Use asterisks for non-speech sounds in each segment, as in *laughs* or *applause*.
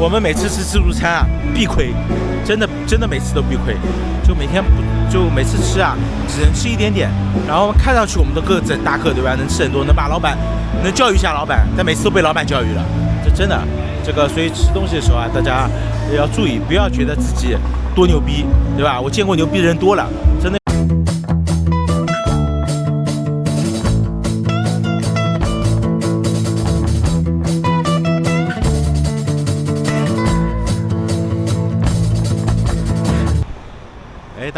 我们每次吃自助餐啊，必亏，真的真的每次都必亏，就每天不就每次吃啊，只能吃一点点。然后看上去我们的个子大个，对吧？能吃很多，能把老板能教育一下老板，但每次都被老板教育了，这真的。这个所以吃东西的时候啊，大家也要注意，不要觉得自己多牛逼，对吧？我见过牛逼的人多了，真的。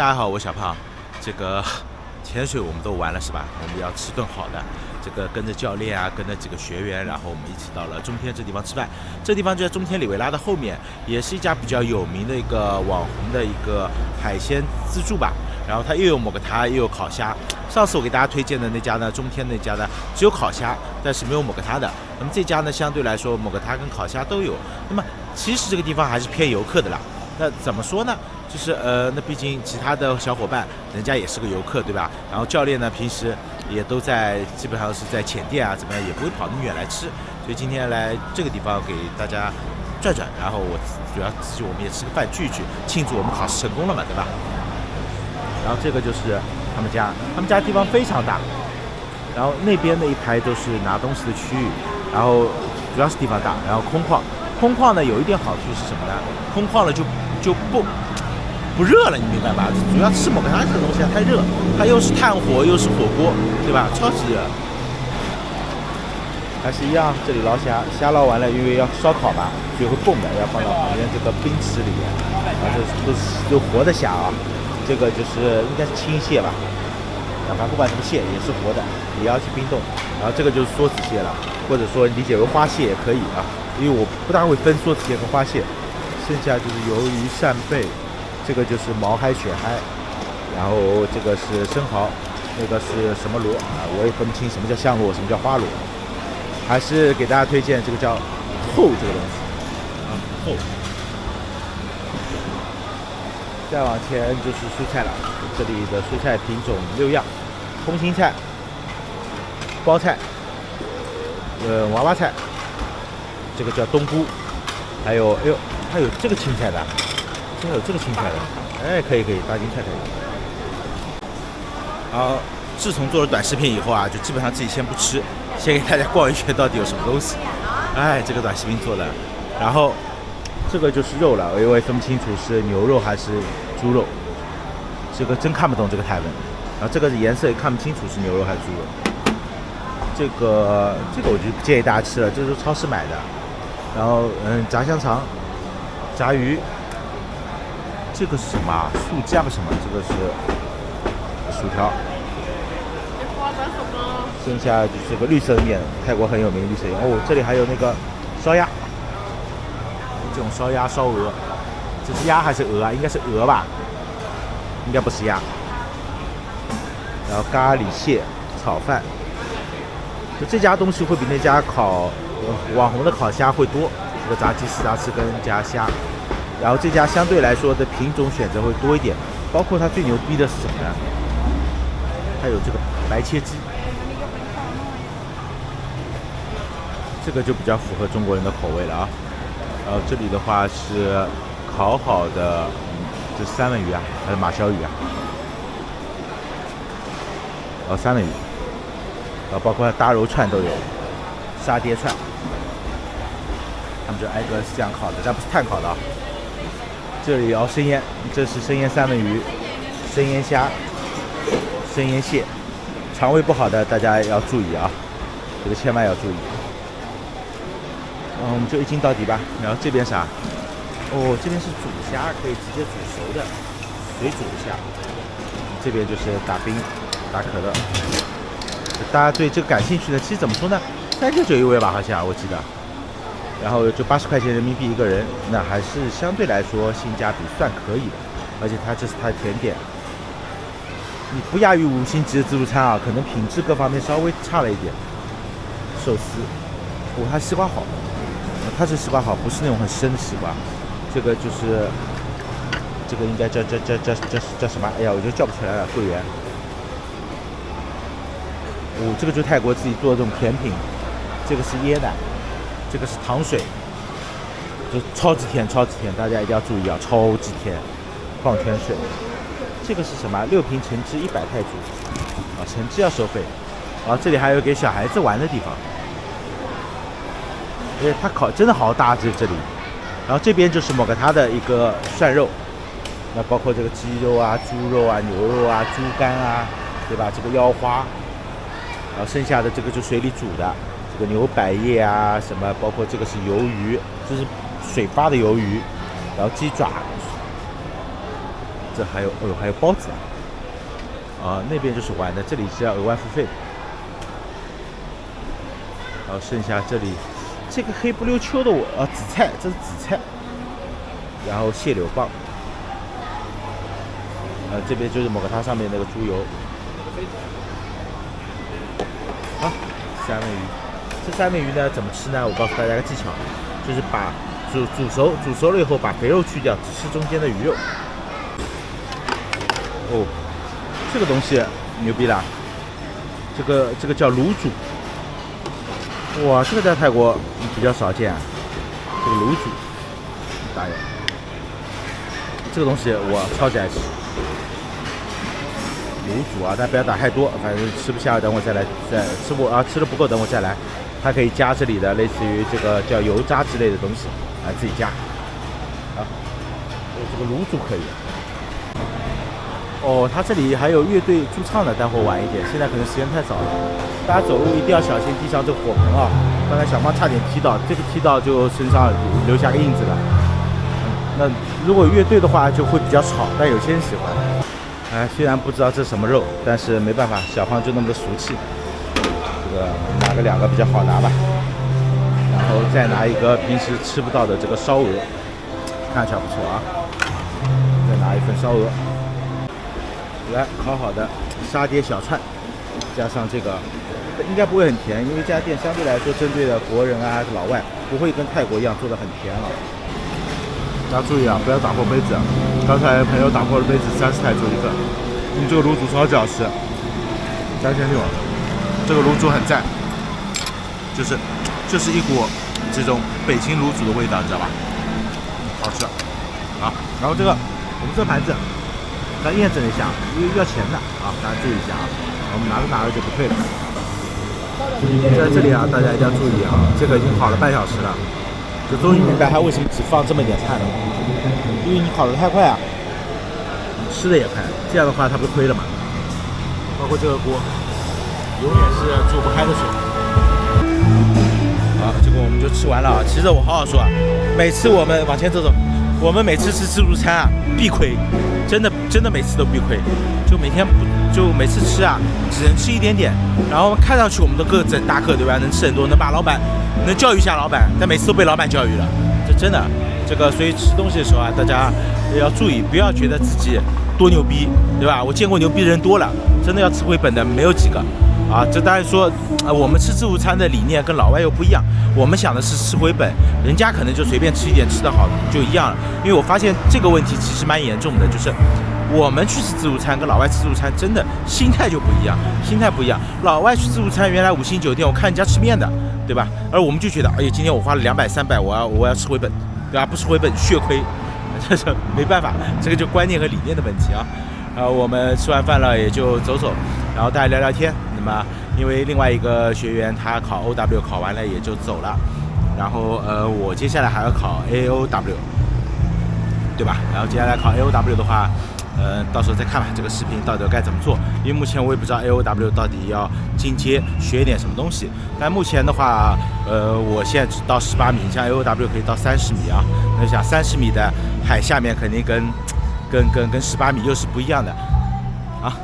大家好，我小胖。这个 *laughs* 潜水我们都玩了是吧？我们要吃顿好的。这个跟着教练啊，跟着几个学员，然后我们一起到了中天这地方吃饭。这地方就在中天里维拉的后面，也是一家比较有名的一个网红的一个海鲜自助吧。然后它又有某个塔，又有烤虾。上次我给大家推荐的那家呢，中天那家呢，只有烤虾，但是没有某个塔的。那么这家呢，相对来说某个塔跟烤虾都有。那么其实这个地方还是偏游客的啦。那怎么说呢？就是呃，那毕竟其他的小伙伴，人家也是个游客，对吧？然后教练呢，平时也都在，基本上是在浅店啊，怎么样，也不会跑那么远来吃。所以今天来这个地方给大家转转，然后我主要自己我们也吃个饭聚聚，庆祝我们考试成功了嘛，对吧？然后这个就是他们家，他们家地方非常大，然后那边那一排都是拿东西的区域，然后主要是地方大，然后空旷。空旷呢有一点好处是什么呢？空旷了就就不。不热了，你明白吧？主要吃某个它这个东西啊，太热，它又是炭火又是火锅，对吧？超级热。还是一样，这里捞虾，虾捞完了，因为要烧烤嘛，所以会蹦的，要放到旁边这个冰池里面。啊，这都是都活的虾啊，这个就是应该是青蟹吧？啊，反不管什么蟹也是活的，也要去冰冻。然后这个就是梭子蟹了，或者说理解为花蟹也可以啊，因为我不大会分梭子蟹和花蟹。剩下就是鱿鱼、扇贝。这个就是毛嗨、雪嗨，然后这个是生蚝，那个是什么螺啊？我也分不清什么叫象螺，什么叫花螺。还是给大家推荐这个叫厚这个东西啊，厚。再往前就是蔬菜了，这里的蔬菜品种六样：空心菜、包菜、呃娃娃菜，这个叫冬菇，还有哎呦，还有这个青菜的。还有这个青菜的，哎，可以可以，大金菜可以。好，自从做了短视频以后啊，就基本上自己先不吃，先给大家逛一圈到底有什么东西。哎，这个短视频做的，然后这个就是肉了，我也分不清楚是牛肉还是猪肉，这个真看不懂这个泰文。然后这个颜色也看不清楚是牛肉还是猪肉。这个这个我就不建议大家吃了，这是超市买的。然后嗯，炸香肠，炸鱼。这个是什么？素鸡不什么？这个是薯条。剩下就是个绿色的面，泰国很有名绿色面。哦，这里还有那个烧鸭，这种烧鸭、烧鹅，这是鸭还是鹅啊？应该是鹅吧？应该不是鸭。然后咖喱蟹炒饭，就这家东西会比那家烤网红的烤虾会多。这个炸鸡四大翅跟加虾。然后这家相对来说的品种选择会多一点，包括它最牛逼的是什么呢？还有这个白切鸡，这个就比较符合中国人的口味了啊。然后这里的话是烤好的，这三文鱼啊，还是马鲛鱼啊？哦，三文鱼，啊，包括大肉串都有，沙爹串，他们就挨个是这样烤的，但不是炭烤的啊。这里要生腌，这是生腌三文鱼、生腌虾、生腌蟹。肠胃不好的大家要注意啊，这个千万要注意。嗯，我们就一斤到底吧。然后这边啥？哦，这边是煮虾，可以直接煮熟的，水煮一下。这边就是打冰、打可乐。大家对这个感兴趣的，其实怎么说呢？三九九一位吧，好像我记得。然后就八十块钱人民币一个人，那还是相对来说性价比算可以的，而且它这是它的甜点，你不亚于五星级的自助餐啊，可能品质各方面稍微差了一点。寿司，哦，它西瓜好，它是西瓜好，不是那种很生的西瓜，这个就是这个应该叫叫叫叫叫叫什么？哎呀，我就叫不出来了，桂圆。哦，这个就是泰国自己做的这种甜品，这个是椰奶。这个是糖水，就超级甜，超级甜，大家一定要注意啊，超级甜，矿泉水。这个是什么？六瓶橙汁一百泰铢，啊，橙汁要收费。啊，这里还有给小孩子玩的地方。哎，它烤真的好大这这里。然后这边就是某个它的一个涮肉，那包括这个鸡肉啊、猪肉啊、牛肉啊、猪肝啊，对吧？这个腰花，然后剩下的这个就水里煮的，牛百叶啊，什么包括这个是鱿鱼，这是水发的鱿鱼，然后鸡爪，这还有哦呦还有包子啊，啊那边就是玩的，这里是要额外付费的，然后剩下这里。这个黑不溜秋的我啊，紫菜，这是紫菜，然后蟹柳棒，呃，这边就是某个它上面那个猪油，好，三文鱼，这三文鱼呢怎么吃呢？我告诉大家个技巧，就是把煮煮熟，煮熟了以后把肥肉去掉，只吃中间的鱼肉。哦，这个东西牛逼了，这个这个叫卤煮。哇，这个在泰国比较少见，这个卤煮，大爷，这个东西我超级爱吃。卤煮啊，但不要打太多，反正吃不下，等我再来，再吃不啊，吃的不够，等我再来。还可以加这里的类似于这个叫油渣之类的东西，啊，自己加。啊，这个卤煮可以。哦，它这里还有乐队驻唱的，待会晚一点，现在可能时间太早了。大家走路一定要小心地上这个火盆啊！刚才小胖差点踢到，这个踢到就身上留下个印子了。那如果乐队的话就会比较吵，但有些人喜欢。哎，虽然不知道这什么肉，但是没办法，小胖就那么的俗气。这个拿个两个比较好拿吧，然后再拿一个平时吃不到的这个烧鹅，看起来不错啊。再拿一份烧鹅。来烤好的沙爹小串，加上这个，应该不会很甜，因为这家店相对来说针对的国人啊老外，不会跟泰国一样做的很甜啊。大家注意啊，不要打破杯子啊。刚才朋友打破了杯子，三十泰铢一个。你这个卤煮超级好吃，三千六，这个卤煮很赞，就是就是一股这种北京卤煮的味道，你知道吧？好吃。啊，然后这个我们这盘子。再验证一下，因为要钱的啊，大家注意一下啊，我们拿着拿着就不退了。在这里啊，大家一定要注意啊，这个已经烤了半小时了，就终于明白他为什么只放这么一点菜了，因为你烤的太快啊，你吃的也快，这样的话它不亏了嘛。包括这个锅，永远是煮不开的水。好，这个我们就吃完了啊。其实我好好说啊，每次我们往前走走。我们每次吃自助餐啊，必亏，真的真的每次都必亏，就每天不就每次吃啊，只能吃一点点，然后看上去我们都个子大个对吧？能吃很多，能把老板能教育一下老板，但每次都被老板教育了，这真的这个所以吃东西的时候啊，大家要注意，不要觉得自己多牛逼，对吧？我见过牛逼的人多了，真的要吃回本的没有几个。啊，这当然说，呃，我们吃自助餐的理念跟老外又不一样。我们想的是吃回本，人家可能就随便吃一点，吃得好就一样了。因为我发现这个问题其实蛮严重的，就是我们去吃自助餐跟老外吃自助餐真的心态就不一样，心态不一样。老外去自助餐，原来五星酒店，我看人家吃面的，对吧？而我们就觉得，哎呀，今天我花了两百三百，我要我要吃回本，对吧？不吃回本血亏，*laughs* 这是没办法，这个就观念和理念的问题啊。啊我们吃完饭了，也就走走，然后大家聊聊天。那么，因为另外一个学员他考 O W 考完了也就走了，然后呃，我接下来还要考 A O W，对吧？然后接下来考 A O W 的话，呃，到时候再看吧，这个视频到底该怎么做？因为目前我也不知道 A O W 到底要进阶学一点什么东西。但目前的话，呃，我现在只到十八米，像 A O W 可以到三十米啊。那想三十米的海下面肯定跟。跟跟跟十八米又是不一样的啊，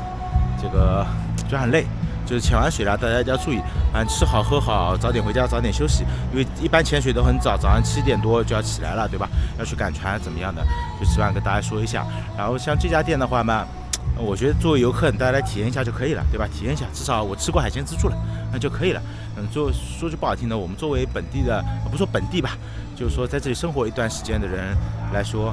这个就很累，就是潜完水了，大家一定要注意，嗯吃好喝好，早点回家，早点休息，因为一般潜水都很早，早上七点多就要起来了，对吧？要去赶船怎么样的，就希望跟大家说一下。然后像这家店的话嘛，我觉得作为游客，大家来体验一下就可以了，对吧？体验一下，至少我吃过海鲜自助了，那就可以了。嗯，做说句不好听的，我们作为本地的，不说本地吧，就是说在这里生活一段时间的人来说。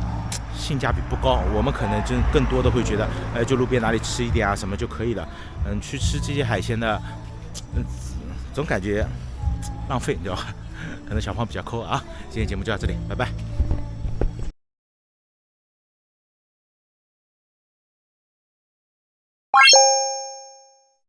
性价比不高，我们可能就更多的会觉得，哎，就路边哪里吃一点啊什么就可以了。嗯，去吃这些海鲜呢，嗯，总感觉浪费，对吧？*laughs* 可能小胖比较抠啊。今天节目就到这里，拜拜。